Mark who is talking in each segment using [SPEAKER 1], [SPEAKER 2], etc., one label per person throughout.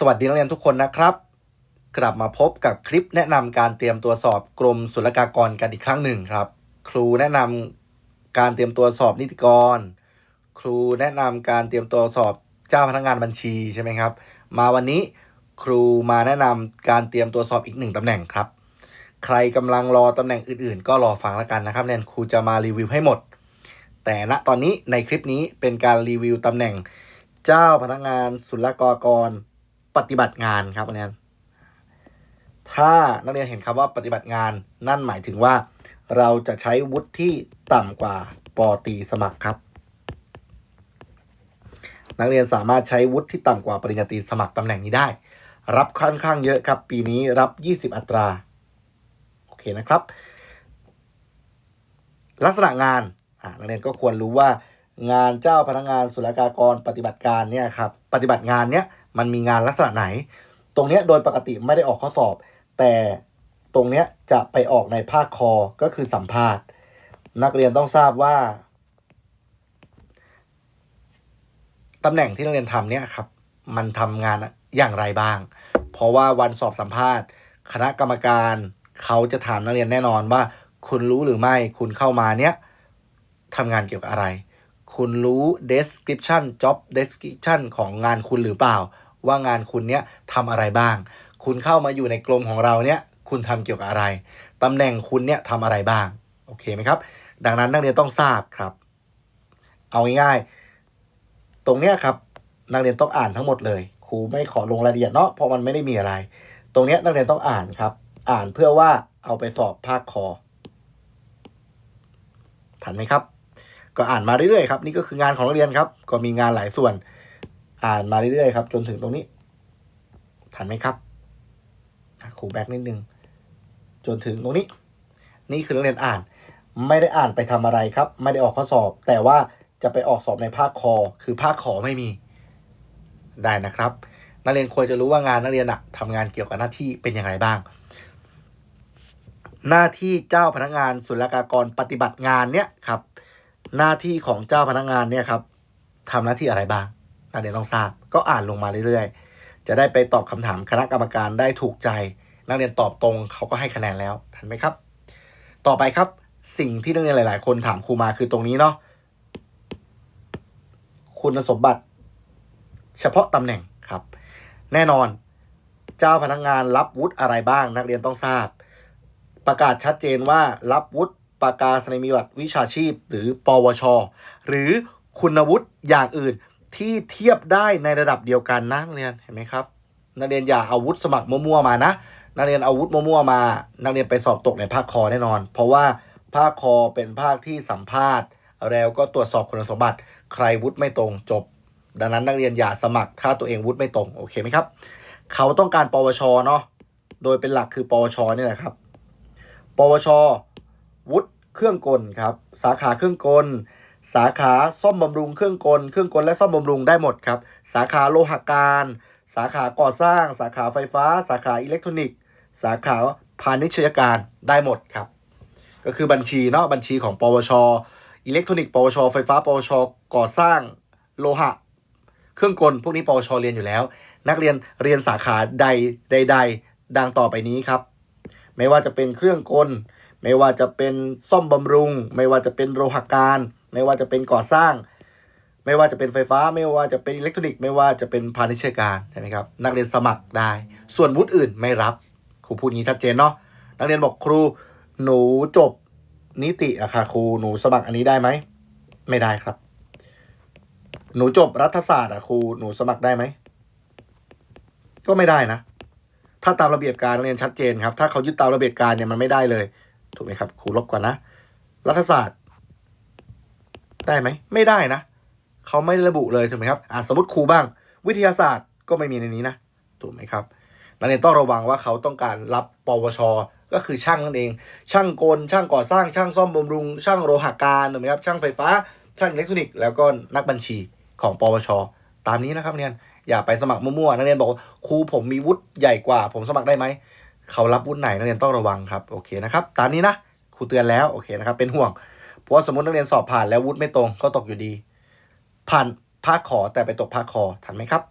[SPEAKER 1] สวัสดีนักเรียนทุกคนนะครับ กลับมาพบกับคลิปแนะนำการเตรียมตัวสอบกรมศุลกากรกันอีกครั้งหนึ่งครับ ครูแนะนำการเตรียมตัวสอบนิติกร ครูแนะนำการเตรียมตัวสอบเจ้าพนักงานบัญชีใช่ไหมครับ มาวันนี้ครูมาแนะนำการเตรียมตัวสอบอีกหนึ่งตำแหน่งครับ ใครกำลังรอตำแหน่งอื่นๆ ก็รอฟังแล้วกันนะครับเนี่ยครูจะมารีวิวให้หมด แต่ณตอนนี้ในคลิปนี้เป็นการรีวิวตำแหน่ง เจ้าพนักงานศุลกากร ปฏิบัติงานครับนักเรียนถ้านักเรียนเห็นคำว่าปฏิบัติงานนั่นหมายถึงว่า เราจะใช้วุฒิที่ต่ำกว่าปอตีสมัครครับ นักเรียนสามารถใช้วุฒิที่ต่ำกว่าปริญญาตรีสมัครตำแหน่งนี้ได้ รับค่อนข้างเยอะครับ ปีนี้รับ 20 อัตราโอเคนะครับ ลักษณะงานนักเรียนก็ควรรู้ว่างานเจ้าพนักงานศุลกากรปฏิบัติการเนี่ยครับปฏิบัติงานเนี้ย มันมีงานลักษณะไหน ตรงเนี้ยโดยปกติไม่ได้ออกข้อสอบ แต่ตรงเนี้ยจะไปออกในภาคคอก็คือสัมภาษณ์ นักเรียนต้องทราบว่าตำแหน่งที่นักเรียนทำเนี่ยครับ มันทำงานอย่างไรบ้าง เพราะว่าวันสอบสัมภาษณ์ คณะกรรมการเขาจะถามนักเรียนแน่นอนว่า คุณรู้หรือไม่คุณเข้ามาเนี้ยทำงานเกี่ยวกับอะไร คุณรู้ description job description ของงานคุณหรือเปล่า ว่างานคุณเนี้ยทำอะไรบ้าง คุณเข้ามาอยู่ในกรมของเราเนี้ยคุณทำเกี่ยวกับอะไรตำแหน่งคุณเนี้ยทำอะไรบ้าง โอเคไหมครับ ดังนั้นนักเรียนต้องทราบครับ เอาง่ายๆ ตรงเนี้ยครับนักเรียนต้องอ่านทั้งหมดเลย ครูไม่ขอลงรายละเอียดเนาะเพราะมันไม่ได้มีอะไร ตรงเนี้ยนักเรียนต้องอ่านครับ อ่านเพื่อว่าเอาไปสอบภาคคอทันไหมครับ ก็อ่านมาเรื่อยๆครับ นี่ก็คืองานของนักเรียนครับ ก็มีงานหลายส่วน อ่านมาเรื่อยๆครับ จนถึงตรงนี้ ทันไหมครับอะครูแบ็กนิดนึง จนถึงตรงนี้ นี่คือนักเรียนอ่าน ไม่ได้อ่านไปทำอะไรครับ ไม่ได้ออกข้อสอบ แต่ว่าจะไปออกสอบในภาคคอ คือภาคขอไม่มี ได้นะครับ นักเรียนควรจะรู้ว่างานนักเรียนอะทำงานเกี่ยวกับหน้าที่เป็นอย่างไรบ้าง หน้าที่เจ้าพนักงานศุลกากรปฏิบัติงานเนี่ยครับ หน้าที่ของเจ้าพนักงานเนี่ยครับทำหน้าที่อะไรบ้าง นักเรียนต้องทราบ ก็อ่านลงมาเรื่อยๆ จะได้ไปตอบคำถามคณะกรรมการได้ถูกใจ นักเรียนตอบตรงเขาก็ให้คะแนนแล้วทันไหมครับ ต่อไปครับสิ่งที่นักเรียนหลาย ๆ คนถามครูมาคือตรงนี้เนาะคุณสมบัติ เฉพาะตำแหน่งครับ แน่นอนเจ้าพนักงานรับวุฒิอะไรบ้าง นักเรียนต้องทราบ ประกาศชัดเจนว่ารับวุฒิประกาศนียบัตรวิชาชีพ หรือปวช หรือคุณวุฒิอย่างอื่น ที่เทียบได้ในระดับเดียวกันนะนักเรียนเห็นไหมครับ นักเรียนอย่าเอาวุฒิสมัครมั่วๆมานะ นักเรียนเอาวุฒิมั่วๆมา นักเรียนไปสอบตกในภาคคอแน่นอน เพราะว่าภาคคอเป็นภาคที่สัมภาษณ์ แล้วก็ตรวจสอบคุณสมบัติ ใครวุฒิไม่ตรงจบ ดังนั้นนักเรียนอย่าสมัครถ้าตัวเองวุฒิไม่ตรงโอเคไหมครับ เขาต้องการปวชเนาะโดยเป็นหลักคือ ปวชนี่แหละครับ ปวชวุฒิเครื่องกลครับ สาขาเครื่องกล สาขาซ่อมบำรุงเครื่องกล เครื่องกลและซ่อมบำรุงได้หมดครับ สาขาโลหการ สาขาก่อสร้าง สาขาไฟฟ้า สาขาอิเล็กทรอนิกส์ สาขาพาณิชยการได้หมดครับ ก็คือบัญชีเนาะบัญชีของปวช อิเล็กทรอนิกส์ ปวช ไฟฟ้า ปวช ก่อสร้างโลหะ เครื่องกล พวกนี้ปวช เรียนอยู่แล้ว นักเรียนเรียนสาขาใดใดๆดังต่อไปนี้ครับ ไม่ว่าจะเป็นเครื่องกล ไม่ว่าจะเป็นซ่อมบำรุง ไม่ว่าจะเป็นโลหการ ไม่ว่าจะเป็นก่อสร้าง ไม่ว่าจะเป็นไฟฟ้า ไม่ว่าจะเป็นอิเล็กทรอนิกส์ไม่ว่าจะเป็นพาณิชยการใช่ไหมครับนักเรียนสมัครได้ ส่วนวุฒิอื่นไม่รับครูพูดงี้ชัดเจนเนาะนักเรียนบอกครูหนูจบนิติอะค่ะครูหนูสมัครอันนี้ได้ไหมไม่ได้ครับ หนูจบรัฐศาสตร์อะครูหนูสมัครได้ไหมก็ไม่ได้นะ ถ้าตามระเบียบการเรียนชัดเจนครับ ถ้าเขายึดตามระเบียบการเนี่ยมันไม่ได้เลย ถูกไหมครับ ครูลบก่อนนะ รัฐศาสตร์ ได้ไหม ไม่ได้นะ เขาไม่ระบุเลยถูกไหมครับอ่าสมมติครูบ้าง วิทยาศาสตร์ก็ไม่มีในนี้นะ ถูกไหมครับ นักเรียนต้องระวังว่าเขาต้องการรับปวช ก็คือช่างนั่นเอง ช่างกล ช่างก่อสร้าง ช่างซ่อมบำรุง ช่างโลหะการถูกไหมครับ ช่างไฟฟ้า ช่างอิเล็กทรอนิกส์ แล้วก็นักบัญชีของปวช ตามนี้นะครับนักเรียน อย่าไปสมัครมั่วๆ นักเรียนบอกว่าครูผมมีวุฒิใหญ่กว่า ผมสมัครได้ไหม เขารับวุฒิไหนนักเรียนต้องระวังครับ โอเคนะครับ ตามนี้นะ ครูเตือนแล้ว โอเคนะครับ เป็นห่วง เพราะสมมตินักเรียนสอบผ่านแล้ววุฒิไม่ตรงก็ตกอยู่ดี ผ่านภาคขอแต่ไปตกภาคคอทันไหมครับ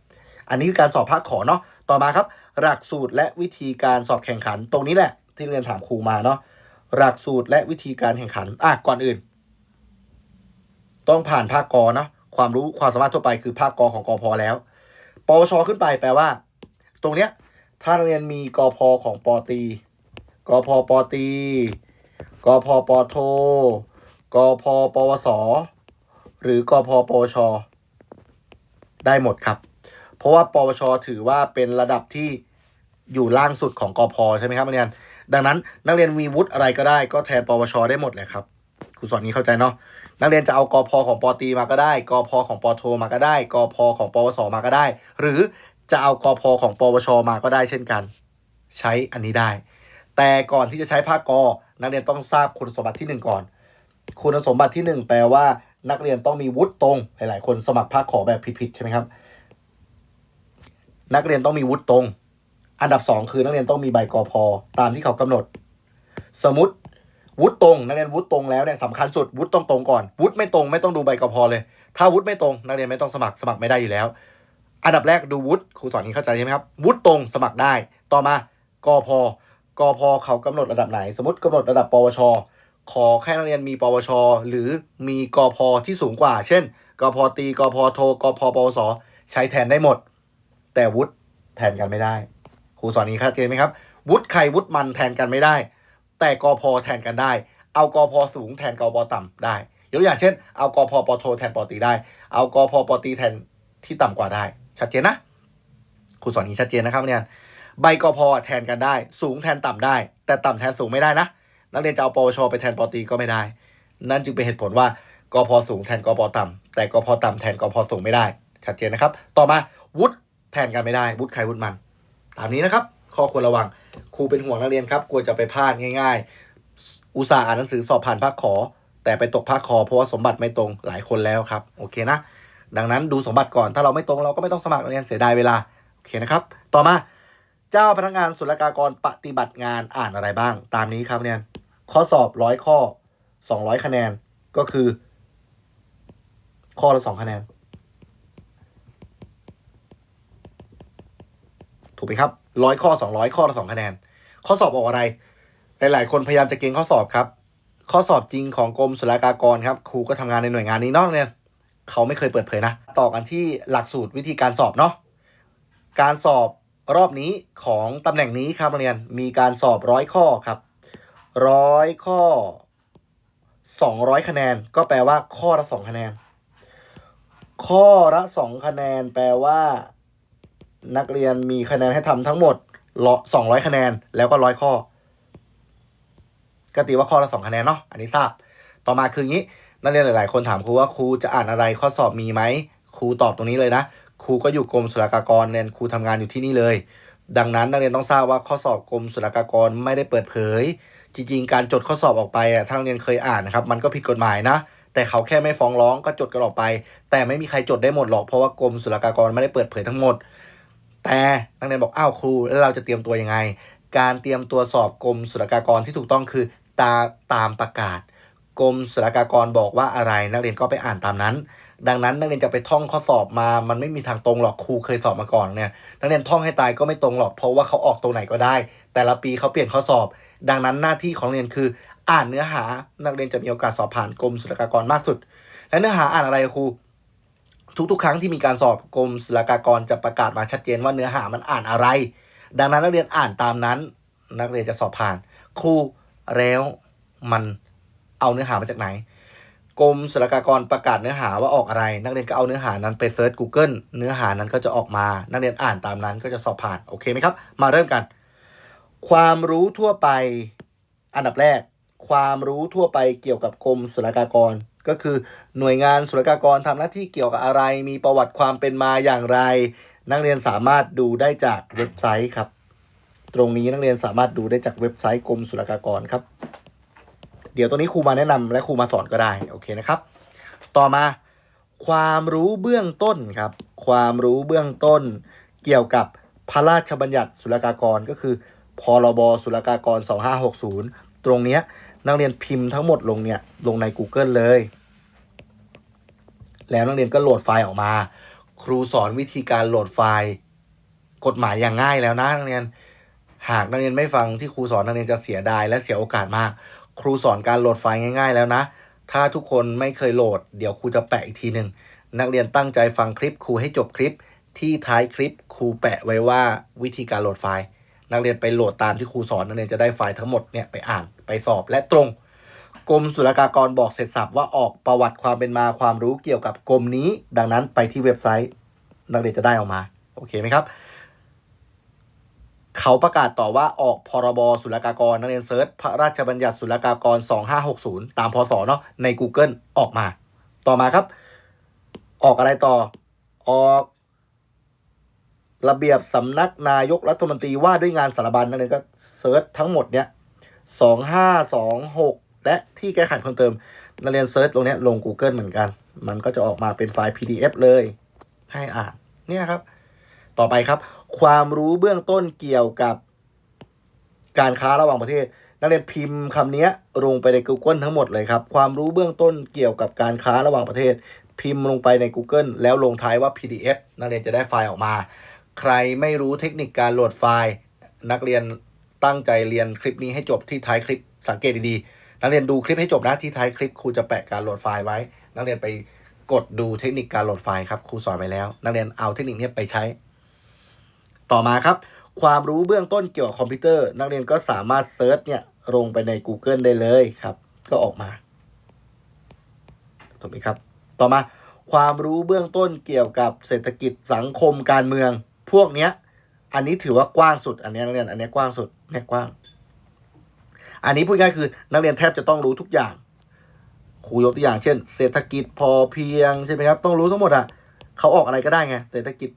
[SPEAKER 1] อันนี้คือการสอบภาคขอเนาะต่อมาครับ หลักสูตรและวิธีการสอบแข่งขันตรงนี้แหละ ที่เรียนถามครูมาเนาะหลักสูตรและวิธีการแข่งขันอะก่อนอื่น ต้องผ่านภาคกอเนาะความรู้ความสามารถทั่วไปคือภาคกอของกอพอแล้วปวชขึ้นไปแปลว่า ตรงเนี้ยถ้าเรียนมีกอพอของปอตีกอพอปอตีกอพอปอโท กอพอปวส หรือกอพอปวช ได้หมดครับ เพราะว่าปวช ถือว่าเป็นระดับที่อยู่ล่างสุดของกอพอใช่ไหมครับนักเรียน ดังนั้นนักเรียนมีวุฒิอะไรก็ได้ก็แทนปวช ได้หมดเลยครับครูสอนนี้เข้าใจเนาะนักเรียนจะเอากอพอของปอตีมาก็ได้กอพอของปอโทมาก็ได้กอพอของปวสมาก็ได้ หรือจะเอากอพอของปวชมาก็ได้เช่นกัน ใช้อันนี้ได้ แต่ก่อนที่จะใช้ภาคกอนักเรียนต้องทราบคุณสมบัติที่หนึ่งก่อน คุณสมบัติที่หนึ่งแปลว่า นักเรียนต้องมีวุฒิตรง หลาย ๆ คนสมัครภาคขอแบบผิดๆใช่ไหมครับ นักเรียนต้องมีวุฒิตรง อันดับสองคือนักเรียนต้องมีใบกอพอตามที่เขากำหนด สมมติวุฒิตรงนักเรียนวุฒิตรงแล้วเนี่ยสำคัญสุดวุฒิต้องตรงก่อนวุฒิไม่ตรงไม่ต้องดูใบกอพอเลย ถ้าวุฒิไม่ตรง นักเรียนไม่ต้องสมัครสมัครไม่ได้อยู่แล้ว อันดับแรกดูวุฒิครูสอนนี้เข้าใจใช่ไหมครับวุฒิตรงสมัครได้ ต่อมากอพอกอพอเขากำหนดระดับไหน สมมติกำหนดระดับปวช ขอแค่นักเรียนมีปวช หรือมีกอพอที่สูงกว่า เช่นกอพอตีกอพอโทกอพอปวส ใช้แทนได้หมด แต่วุฒิแทนกันไม่ได้ ครูสอนนี้เข้าใจไหมครับ วุฒิใครวุฒิมันแทนกันไม่ได้ แต่กอพอแทนกันได้ เอากอพอสูงแทนกอพอต่ำได้ยกตัวอย่างเช่น เอากอพอปอโทแทนปอตีได้ เอากอพอปอตีแทนที่ต่ำกว่าได้ ชัดเจนนะครูสอนนี้ชัดเจนนะครับเนี่ยใบกอพอแทนกันได้ สูงแทนต่ำได้ แต่ต่ำแทนสูงไม่ได้นะ นักเรียนจะเอาปวช ไปแทนปตีก็ไม่ได้ นั่นจึงเป็นเหตุผลว่ากอพอสูงแทนกอพอต่ำแต่กอพอต่ำแทนกอพอสูงไม่ได้ ชัดเจนนะครับ ต่อมาวุฒิแทนกันไม่ได้วุฒิใครวุฒิมัน ตามนี้นะครับ ข้อควรระวังครูเป็นห่วงนักเรียนครับกลัวจะไปพลาดง่าย ๆ อุตส่าห์อ่านหนังสือสอบผ่านภาคขอ แต่ไปตกภาคคอเพราะว่าสมบัติไม่ตรงหลายคนแล้วครับโอเคนะดังนั้นดูสมบัติก่อนถ้าเราไม่ตรงเราก็ไม่ต้องสมัครนักเรียนเสียดายเวลาโอเคนะครับ ต่อมาเจ้าพนักงานศุลกากรปฏิบัติงานอ่านอะไรบ้าง ตามนี้ครับเนี่ย ข้อสอบร้อยข้อสองร้อยคะแนนก็คือ ข้อละสองคะแนน ถูกไหมครับร้อยข้อสองร้อยข้อละสองคะแนน ข้อสอบออกอะไร หลาย ๆ คนพยายามจะเก่งข้อสอบครับ ข้อสอบจริงของกรมศุลกากรครับครูก็ทำงานในหน่วยงานนี้เนอกเนี่ยเขาไม่เคยเปิดเผยนะ ต่อกันที่หลักสูตรวิธีการสอบเนาะการสอบรอบนี้ของตำแหน่งนี้ครับเรียนมีการสอบร้อยข้อครับ ร้อยข้อสองร้อยคะแนน ก็แปลว่าข้อละสองคะแนน ข้อละสองคะแนน แปลว่า นักเรียนมีคะแนนให้ทำทั้งหมดสองร้อยคะแนน แล้วก็ร้อยข้อ ก็ตีว่าข้อละสองคะแนนเนาะ อันนี้ทราบ ต่อมาคืองี้ นักเรียนหลาย ๆ คนถามครูว่าครูจะอ่านอะไร ข้อสอบมีไหม ครูตอบตรงนี้เลยนะ ครูก็อยู่กรมศุลกากรเนี่ยครูทำงานอยู่ที่นี่เลย ดังนั้นนักเรียนต้องทราบว่าข้อสอบกรมศุลกากรไม่ได้เปิดเผย จริงๆ การจดข้อสอบออกไปอะถ้านักเรียนเคยอ่านนะครับ มันก็ผิดกฎหมายนะ แต่เขาแค่ไม่ฟ้องร้องก็จดกันออกไป แต่ไม่มีใครจดได้หมดหรอก เพราะว่ากรมศุลกากรไม่ได้เปิดเผยทั้งหมด แต่นักเรียนบอกอ้าวครูแล้วเราจะเตรียมตัวยังไง การเตรียมตัวสอบกรมศุลกากรที่ถูกต้องคือตาตามประกาศกรมศุลกากรบอกว่าอะไร นักเรียนก็ไปอ่านตามนั้น ดังนั้นนักเรียนจะไปท่องข้อสอบมา มันไม่มีทางตรงหรอกครูเคยสอบมาก่อนเนี่ยนักเรียนท่องให้ตายก็ไม่ตรงหรอกเพราะว่าเขาออกตรงไหนก็ได้ แต่ละปีเขาเปลี่ยนข้อสอบ ดังนั้นหน้าที่ของเรียนคือ อ่านเนื้อหานักเรียนจะมีโอกาสสอบผ่านกรมศุลกากรมากสุด และเนื้อหาอ่านอะไรครูทุกๆ ครั้งที่มีการสอบกรมศุลกากรจะประกาศมาชัดเจนว่าเนื้อหามันอ่านอะไร ดังนั้นนักเรียนอ่านตามนั้น นักเรียนจะสอบผ่าน ครูแล้วมันเอาเนื้อหามาจากไหนกรมศุลกากรประกาศเนื้อหาว่าออกอะไร นักเรียนก็เอาเนื้อหานั้นไปเซิร์ช Google เนื้อหานั้นก็จะออกมา นักเรียนอ่านตามนั้นก็จะสอบผ่าน โอเคไหมครับ มาเริ่มกัน ความรู้ทั่วไป อันดับแรก ความรู้ทั่วไปเกี่ยวกับกรมศุลกากร ก็คือหน่วยงานศุลกากรทำหน้าที่เกี่ยวกับอะไร มีประวัติความเป็นมาอย่างไร นักเรียนสามารถดูได้จากเว็บไซต์ครับ ตรงนี้นักเรียนสามารถดูได้จากเว็บไซต์กรมศุลกากรครับ เดี๋ยวตัวนี้ครูมาแนะนำและครูมาสอนก็ได้โอเคนะครับ ต่อมา ความรู้เบื้องต้นครับ ความรู้เบื้องต้น เกี่ยวกับพระราชบัญญัติศุลกากรก็คือ พรบศุลกากร 2560 ตรงเนี้ยนักเรียนพิมพ์ทั้งหมดลงเนี่ยลงใน Google เลย แล้วนักเรียนก็โหลดไฟล์ออกมา ครูสอนวิธีการโหลดไฟล์กฎหมายอย่างง่ายแล้วนะนักเรียน หากนักเรียนไม่ฟังที่ครูสอนนักเรียนจะเสียดายและเสียโอกาสมาก ครูสอนการโหลดไฟล์ง่าย ๆ แล้วนะ ถ้าทุกคนไม่เคยโหลด เดี๋ยวครูจะแปะอีกทีหนึ่งนักเรียนตั้งใจฟังคลิปครูให้จบคลิป ที่ท้ายคลิปครูแปะไว้ว่าวิธีการโหลดไฟล์ นักเรียนไปโหลดตามที่ครูสอนนักเรียนจะได้ไฟล์ทั้งหมดเนี่ยไปอ่านไปสอบและตรง กรมศุลกากรบอกเสร็จสับว่าออกประวัติความเป็นมาความรู้เกี่ยวกับกรมนี้ ดังนั้นไปที่เว็บไซต์ นักเรียนจะได้ออกมาโอเคไหมครับ เขาประกาศต่อว่าออกพรบศุลกากรนักเรียนเซิร์ชพระราชบัญญัติศุลกากร 2560 ตามพศเนาะใน Google ออกมา ต่อมาครับ ออกอะไรต่อออก ระเบียบสำนักนายกรัฐมนตรีว่าด้วยงานสารบัญนักเรียนก็เซิร์ชทั้งหมดเนี้ย2526และที่แก้ไขเพิ่มเติมนักเรียนเซิร์ชตรงเนี้ยลง Google เหมือนกัน มันก็จะออกมาเป็นไฟล์ PDF เลย ให้อ่านเนี่ยครับ ต่อไปครับ ความรู้เบื้องต้นเกี่ยวกับการค้าระหว่างประเทศ นักเรียนพิมพ์คำนี้ลงไปใน Google ทั้งหมดเลยครับ ความรู้เบื้องต้นเกี่ยวกับการค้าระหว่างประเทศ พิมพ์ลงไปใน Google แล้วลงท้ายว่า PDF นักเรียนจะได้ไฟล์ออกมา ใครไม่รู้เทคนิคการโหลดไฟล์ นักเรียนตั้งใจเรียนคลิปนี้ให้จบที่ท้ายคลิปสังเกตดีๆ นักเรียนดูคลิปให้จบนะที่ท้ายคลิปครูจะแปะการโหลดไฟล์ไว้ นักเรียนไปกดดูเทคนิคการโหลดไฟล์ครับครูสอนไปแล้ว นักเรียนเอาเทคนิคนี้ไปใช้ ต่อมาครับ ความรู้เบื้องต้นเกี่ยวกับคอมพิวเตอร์ นักเรียนก็สามารถเซิร์ชเนี่ยลงไปใน Google ได้เลยครับ ก็ออกมาถูกไหมครับ ต่อมาความรู้เบื้องต้นเกี่ยวกับเศรษฐกิจสังคมการเมือง พวกเนี้ย อันนี้ถือว่ากว้างสุด อันนี้นักเรียน อันนี้กว้างสุดเนี่ยกว้าง อันนี้พูดง่ายคือ นักเรียนแทบจะต้องรู้ทุกอย่างครูยกตัวอย่างเช่น เศรษฐกิจพอเพียงใช่ไหมครับต้องรู้ทั้งหมดอะเขาออกอะไรก็ได้ไงเศรษฐกิจ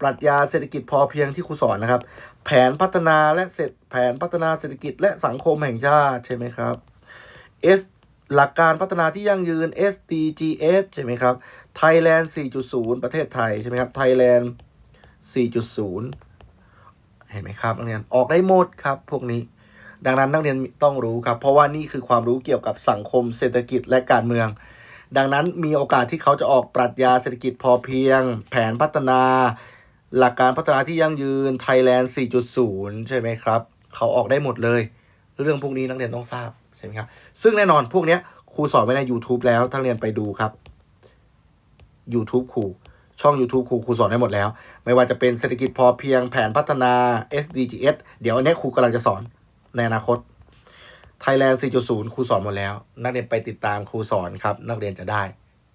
[SPEAKER 1] ปรัชญาเศรษฐกิจพอเพียงที่ครูสอนนะครับ แผนพัฒนาและเสร็จแผนพัฒนาเศรษฐกิจและสังคมแห่งชาติใช่ไหมครับ S หลักการพัฒนาที่ยั่งยืน SDGs ใช่ไหมครับ Thailand 4.0 ประเทศไทยใช่ไหมครับ Thailand 4.0 4.0 เห็นไหมครับนักเรียนออกได้หมดครับ พวกนี้ ดังนั้นนักเรียนต้องรู้ครับ เพราะว่านี่คือความรู้เกี่ยวกับสังคมเศรษฐกิจและการเมือง ดังนั้นมีโอกาสที่เขาจะออกปรัชญาเศรษฐกิจพอเพียง แผนพัฒนา หลักการพัฒนาที่ยั่งยืน Thailand 4.0 ใช่ไหมครับ เขาออกได้หมดเลย เรื่องพวกนี้นักเรียนต้องทราบใช่ไหมครับ ซึ่งแน่นอนพวกนี้ครูสอนไว้ใน YouTube แล้วถ้าเรียนไปดูครับ YouTube ครู ช่อง YouTube ครูครูสอนได้หมดแล้ว ไม่ว่าจะเป็นเศรษฐกิจพอเพียงแผนพัฒนา SDGs เดี๋ยวอันนี้ครูกำลังจะสอนในอนาคต Thailand 4.0 ครูสอนหมดแล้ว นักเรียนไปติดตามครูสอนครับ นักเรียนจะได้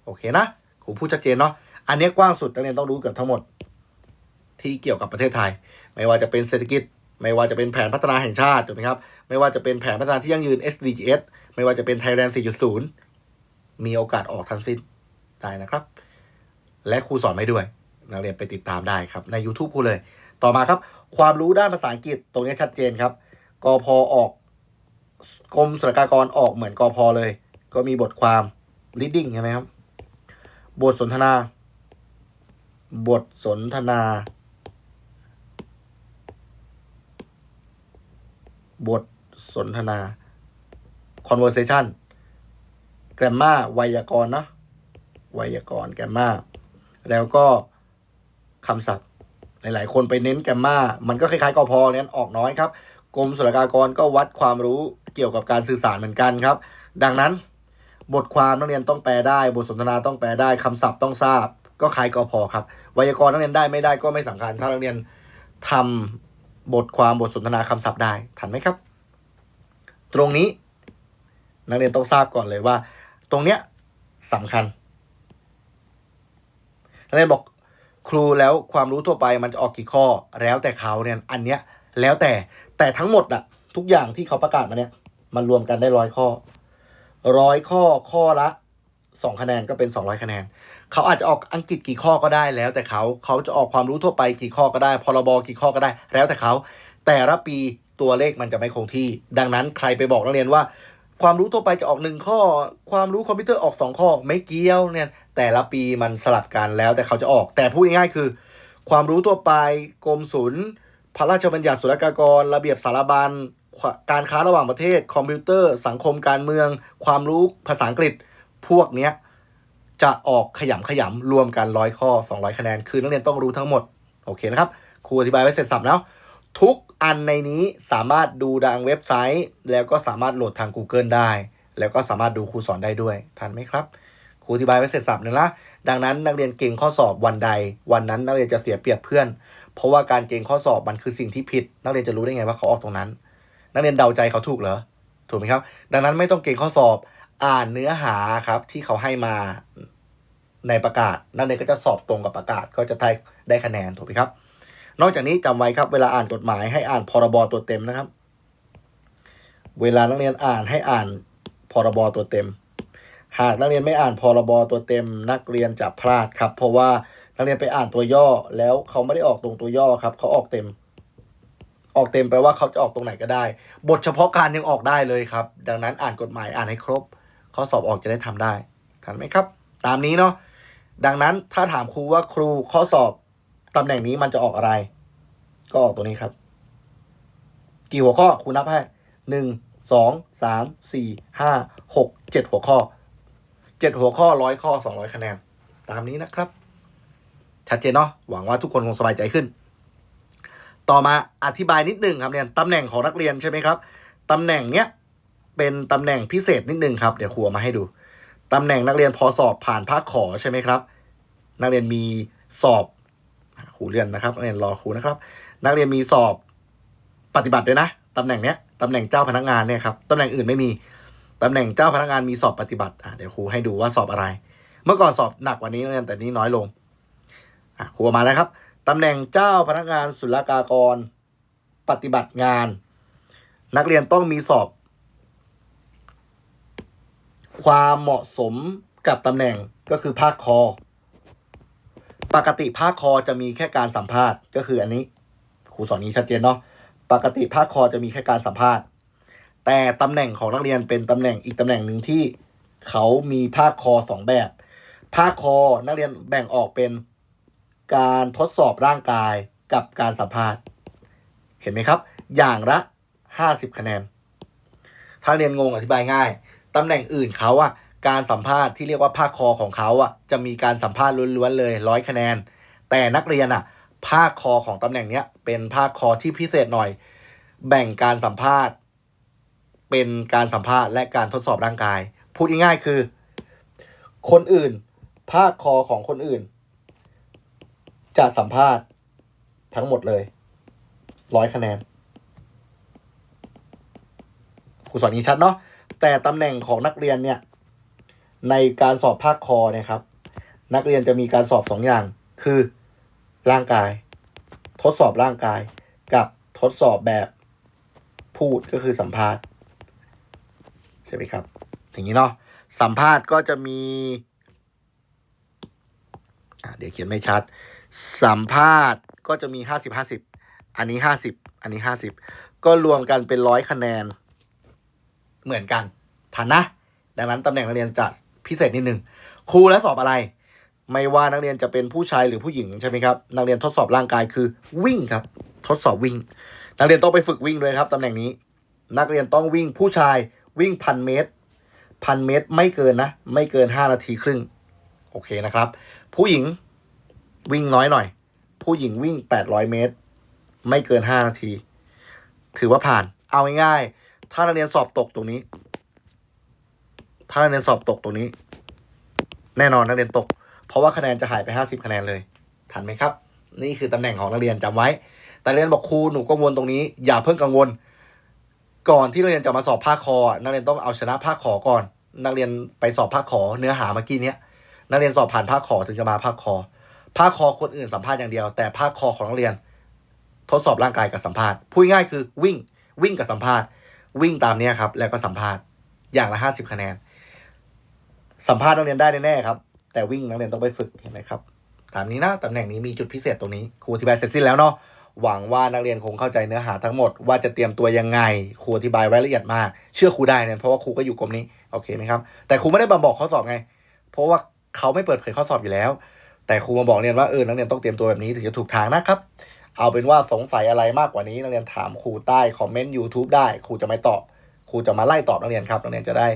[SPEAKER 1] โอเคนะครูพูดชัดเจนเนาะอันนี้กว้างสุดนักเรียนต้องรู้เกือบทั้งหมด ที่เกี่ยวกับประเทศไทย ไม่ว่าจะเป็นเศรษฐกิจ ไม่ว่าจะเป็นแผนพัฒนาแห่งชาติถูกไหมครับไม่ว่าจะเป็นแผนพัฒนาที่ยั่งยืน SDGs ไม่ว่าจะเป็น Thailand 4.0 มีโอกาสออกทั้งสิ้นได้นะครับ และครูสอนไม่ด้วย นักเรียนไปติดตามได้ครับ ใน YouTube ครูเลย ต่อมาครับ ความรู้ด้านภาษาอังกฤษตรงนี้ชัดเจนครับกพออกกรมศุลกากรออกเหมือนกพเลย ก็มีบทความ reading ใช่ไหมครับ บทสนทนา บทสนทนา บทสนทนา conversation grammar ไวยากรณ์เนอะไวยากรณ์ grammar แล้วก็คำศัพท์ หลาย ๆ คนไปเน้นแกมมามันก็คล้ายๆกพเน้นออกน้อยครับ กรมศุลกากรก็วัดความรู้เกี่ยวกับการสื่อสารเหมือนกันครับ ดังนั้น บทความนักเรียนต้องแปลได้ บทสนทนาต้องแปลได้คำศัพท์ต้องทราบ ก็คล้ายกพครับ ไวยากรณ์นักเรียนได้ไม่ได้ก็ไม่สำคัญ ถ้านักเรียนทำบทความบทสนทนาคำศัพท์ได้ ทันไหมครับ ตรงนี้ นักเรียนต้องทราบก่อนเลยว่า ตรงเนี้ยสำคัญ นักเรียนบอกครูแล้วความรู้ทั่วไปมันจะออกกี่ข้อ แล้วแต่เขาเนี่ยอันเนี้ยแล้วแต่แต่ทั้งหมดอะทุกอย่างที่เขาประกาศมาเนี่ย มันรวมกันได้ร้อยข้อร้อยข้อข้อละสองคะแนนก็เป็นสองร้อยคะแนน เขาอาจจะออกอังกฤษกี่ข้อก็ได้แล้วแต่เขาเขาจะออกความรู้ทั่วไปกี่ข้อก็ได้ พรบกี่ข้อก็ได้ แล้วแต่เขา แต่ละปีตัวเลขมันจะไม่คงที่ ดังนั้นใครไปบอกนักเรียนว่า ความรู้ทั่วไปจะออกหนึ่งข้อ ความรู้คอมพิวเตอร์ออกสองข้อ ไม่เกี่ยวเนี่ย แต่ละปีมันสลับกันแล้วแต่เขาจะออก แต่พูดง่ายๆคือ ความรู้ทั่วไปกรมศุลพระราชบัญญัติศุลกากร ระเบียบสารบัญการค้าระหว่างประเทศ คอมพิวเตอร์ สังคมการเมือง ความรู้ภาษาอังกฤษ พวกเนี้ยจะออกขยำขยำรวมกันร้อยข้อ 200 คะแนน คือนักเรียนต้องรู้ทั้งหมด โอเคนะครับ ครูอธิบายไว้เสร็จสับแล้ว ทุกอันในนี้สามารถดูดังเว็บไซต์ แล้วก็สามารถโหลดทาง Google ได้ แล้วก็สามารถดูครูสอนได้ด้วย ทันไหมครับ ครูอธิบายไว้เสร็จสับเลยนะดังนั้นนักเรียนเก่งข้อสอบวันใด วันนั้นนักเรียนจะเสียเปรียบเพื่อน เพราะว่าการเก่งข้อสอบมันคือสิ่งที่ผิด นักเรียนจะรู้ได้ไงว่าเขาออกตรงนั้น นักเรียนเดาใจเขาถูกเหรอถูกไหมครับ ดังนั้นไม่ต้องเก่งข้อสอบอ่านเนื้อหาครับที่เขาให้มาในประกาศ นักเรียนก็จะสอบตรงกับประกาศก็จะได้ได้คะแนนถูกไหมครับ นอกจากนี้จำไว้ครับ เวลาอ่านกฎหมายให้อ่านพรบตัวเต็มนะครับ เวลานักเรียนอ่านให้อ่านพรบตัวเต็ม หากนักเรียนไม่อ่านพรบตัวเต็มนักเรียนจะพลาดครับ เพราะว่านักเรียนไปอ่านตัวย่อแล้วเขาไม่ได้ออกตรงตัวย่อครับ เขาออกเต็ม ออกเต็มแปลว่าเขาจะออกตรงไหนก็ได้ บทเฉพาะการยังออกได้เลยครับ ดังนั้นอ่านกฎหมายอ่านให้ครบข้อสอบออกจะได้ทำได้ทันไหมครับ ตามนี้เนาะดังนั้นถ้าถามครูว่าครูข้อสอบตำแหน่งนี้มันจะออกอะไร ก็ออกตัวนี้ครับ กี่หัวข้อครูนับให้หนึ่งสองสามสี่ห้าหกเจ็ดหัวข้อ เจ็ดหัวข้อร้อยข้อสองร้อยคะแนน ตามนี้นะครับ ชัดเจนเนาะหวังว่าทุกคนคงสบายใจขึ้น ต่อมาอธิบายนิดนึงครับเนี่ยตำแหน่งของนักเรียนใช่ไหมครับตำแหน่งเนี้ยเป็นตำแหน่งพิเศษนิดนึงครับเดี๋ยวครูเอามาให้ดูตำแหน่งนักเรียนพอสอบผ่านภาคขอใช่ไหมครับ นักเรียนมีสอบครูเรียนนะครับนักเรียนรอครูนะครับ นักเรียนมีสอบปฏิบัติด้วยนะตำแหน่งเนี้ยตำแหน่งเจ้าพนักงานเนี่ยครับตำแหน่งอื่นไม่มี ตำแหน่งเจ้าพนักงานมีสอบปฏิบัติอะเดี๋ยวครูให้ดูว่าสอบอะไร เมื่อก่อนสอบหนักกว่านี้นักเรียนแต่นี้น้อยลงอะครูมาแล้วครับตำแหน่งเจ้าพนักงานศุลกากร ปฏิบัติงาน นักเรียนต้องมีสอบ ความเหมาะสมกับตำแหน่งก็คือภาคคอ ปกติภาคคอจะมีแค่การสัมภาษณ์ ก็คืออันนี้ครูสอนนี้ชัดเจนเนาะปกติภาคคอจะมีแค่การสัมภาษณ์ แต่ตำแหน่งของนักเรียนเป็นตำแหน่งอีกตำแหน่งหนึ่งที่เขามีภาคคอสองแบบ ภาคคอนักเรียนแบ่งออกเป็นการทดสอบร่างกายกับการสัมภาษณ์ เห็นไหมครับ อย่างละห้าสิบคะแนน ถ้าเรียนงงอธิบายง่าย ตำแหน่งอื่นเขาอะการสัมภาษณ์ที่เรียกว่าภาคคอของเขาอะจะมีการสัมภาษณ์ล้วนๆเลยร้อยคะแนน แต่นักเรียนอะภาคคอของตำแหน่งเนี้ยเป็นภาคคอที่พิเศษหน่อย แบ่งการสัมภาษณ์ เป็นการสัมภาษณ์และการทดสอบร่างกาย พูดง่ายๆคือ คนอื่น ภาคคอของคนอื่น จะสัมภาษณ์ทั้งหมดเลยร้อยคะแนนครูสอนนี้ชัดเนาะแต่ตำแหน่งของนักเรียนเนี่ย ในการสอบภาคคอเนี่ยครับ นักเรียนจะมีการสอบสองอย่าง คือร่างกาย ทดสอบร่างกายกับทดสอบแบบพูดก็คือสัมภาษณ์ ช่ไหมครับอย่างนี้เนาะสัมภาษณ์ก็จะมีะเดี๋ยวเขียนไม่ชัด สัมภาษณ์ก็จะมีห้าสิบห้าสิบอันนี้ห้าสิบอันนี้ห้าสิบก็รวมกันเป็นร้อยคะแนน เหมือนกันทันนะ ดังนั้นตำแหน่งนักเรียนจะพิเศษนิดนึงครูและสอบอะไร ไม่ว่านักเรียนจะเป็นผู้ชายหรือผู้หญิงใช่ไหมครับ นักเรียนทดสอบร่างกายคือวิ่งครับ ทดสอบวิ่ง นักเรียนต้องไปฝึกวิ่งด้วยครับตำแหน่งนี้ นักเรียนต้องวิ่งผู้ชาย วิ่งพันเมตรพันเมตรไม่เกินนะ ไม่เกินห้านาทีครึ่ง โอเคนะครับ ผู้หญิงวิ่งน้อยหน่อย ผู้หญิงวิ่งแปดร้อยเมตร ไม่เกินห้านาที ถือว่าผ่าน เอาง่ายๆถ้านักเรียนสอบตกตรงนี้ ถ้านักเรียนสอบตกตรงนี้ แน่นอนนักเรียนตก เพราะว่าคะแนนจะหายไปห้าสิบคะแนนเลย ทันไหมครับ นี่คือตำแหน่งของนักเรียนจำไว้ แต่เรียนบอกครูหนูกังวลตรงนี้ อย่าเพิ่งกังวล ก่อนที่นักเรียนจะมาสอบภาคคอ นักเรียนต้องเอาชนะภาคขอก่อน นักเรียนไปสอบภาคขอเนื้อหาเมื่อกี้เนี้ย นักเรียนสอบผ่านภาคขอถึงจะมาภาคคอ ภาคคอคนอื่นสัมภาษณ์อย่างเดียว แต่ภาคคอของนักเรียน ทดสอบร่างกายกับสัมภาษณ์ พูดง่ายคือวิ่งวิ่งกับสัมภาษณ์ วิ่งตามเนี้ยครับ แล้วก็สัมภาษณ์อย่างละห้าสิบคะแนน สัมภาษณ์นักเรียนได้แน่ๆครับ แต่วิ่งนักเรียนต้องไปฝึกเห็นไหมครับ ตามนี้นะตำแหน่งนี้มีจุดพิเศษตรงนี้ ครูอธิบายเสร็จสิ้นแล้วเนาะ หวังว่านักเรียนคงเข้าใจเนื้อหาทั้งหมดว่าจะเตรียมตัวยังไงครูอธิบายไว้ละเอียดมาก เชื่อครูได้เนี่ยเพราะว่าครูก็อยู่กรมนี้โอเคไหมครับแต่ครูไม่ได้มาบอกข้อสอบไง เพราะว่าเขาไม่เปิดเผยข้อสอบอยู่แล้ว แต่ครูมาบอกเรียนว่าเออนักเรียนต้องเตรียมตัวแบบนี้ถึงจะถูกทางนะครับ เอาเป็นว่าสงสัยอะไรมากกว่านี้นักเรียนถามครูใต้คอมเมนต์ YouTube ได้ครูจะไม่ตอบครูจะมาไล่ตอบนักเรียนครับนักเรียนจะได้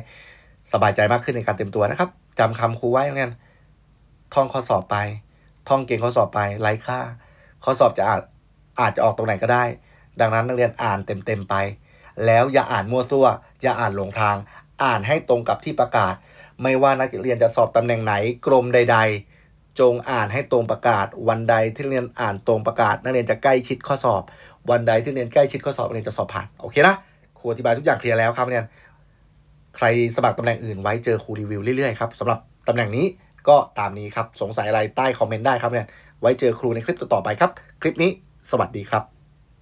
[SPEAKER 1] สบายใจมากขึ้นในการเตรียมตัวนะครับจำคำครูไว้นักเรียนท่องข้อสอบไป ท่องเก่งข้อสอบไปไร้ค่าข้อสอบจะอาจ อาจจะออกตรงไหนก็ได้ ดังนั้นนักเรียนอ่านเต็มๆไป แล้วอย่าอ่านมั่วซั่ว อย่าอ่านหลงทาง อ่านให้ตรงกับที่ประกาศ ไม่ว่านักเรียนจะสอบตำแหน่งไหนกรมใด ๆ จงอ่านให้ตรงประกาศ วันใดที่เรียนอ่านตรงประกาศ นักเรียนจะใกล้ชิดข้อสอบ วันใดที่เรียนใกล้ชิดข้อสอบนักเรียนจะสอบผ่านโอเคนะครูอธิบายทุกอย่างเคลียร์แล้วครับนักเรียนใครสมัครตำแหน่งอื่นไว้เจอครูรีวิวเรื่อยๆครับสำหรับตำแหน่งนี้ก็ตามนี้ครับ สงสัยอะไรใต้คอมเมนต์ได้ครับเนี่ย ไว้เจอครูในคลิปต่อๆไปครับ คลิปนี้ สวัสดีครับ